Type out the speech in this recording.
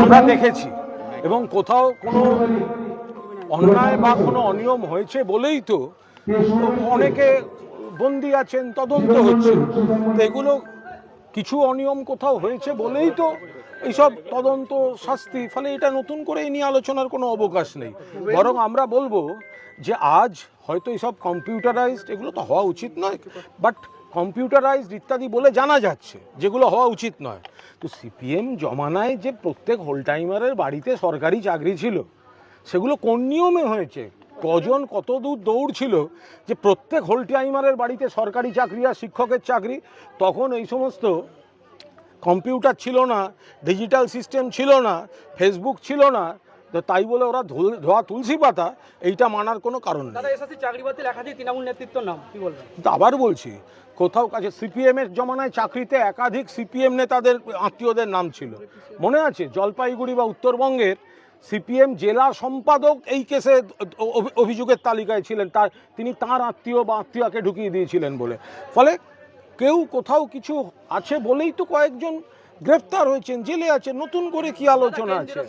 আমরা দেখেছি এবং কোথাও কোনো অন্যায় বা কোনো অনিয়ম হয়েছে বলেই তো অনেকে বন্দি আছেন, তদন্ত হচ্ছে। এগুলো কিছু অনিয়ম কোথাও হয়েছে বলেই তো এইসব তদন্ত শাস্তি, ফলে এটা নতুন করে নিয়ে আলোচনার কোনো অবকাশ নেই। বরং আমরা বলব যে আজ হয়তো এইসব কম্পিউটারাইজড, এগুলো তো হওয়া উচিত নয়, বাট কম্পিউটারাইজড ইত্যাদি বলে জানা যাচ্ছে, যেগুলো হওয়া উচিত নয়। তো সিপিএম জমানায় যে প্রত্যেক হোল টাইমারের বাড়িতে সরকারি চাকরি ছিল, সেগুলো কোন নিয়মে হয়েছে? কজন কত দূর দৌড় ছিল যে প্রত্যেক হোল টাইমারের বাড়িতে সরকারি চাকরি আর শিক্ষকের চাকরি? তখন এই সমস্ত কম্পিউটার ছিল না, ডিজিটাল সিস্টেম ছিল না, ফেসবুক ছিল না তাই বলে ওরা ধোয়া তুলসী পাতা এইটা মানার কোনো কারণ নেই। চাকরি বাতিল একাধিক তৃণমূল নেতৃত্বর নাম কি বলবেন? আবার বলছি কোথাও কাছে সিপিএম এর জমানায় চাকরিতে একাধিক সিপিএম নেতাদের আত্মীয়দের নাম ছিল। মনে আছে জলপাইগুড়ি বা উত্তরবঙ্গের সিপিএম জেলা সম্পাদক এই কেসে অভিযোগের তালিকায় ছিলেন তার তিনি তার আত্মীয় বা আত্মীয়াকে ঢুকিয়ে দিয়েছিলেন বলে। ফলে কেউ কোথাও কিছু আছে বলেই তো কয়েকজন গ্রেফতার হয়েছেন জেলে আছে নতুন করে কি আলোচনা আছে?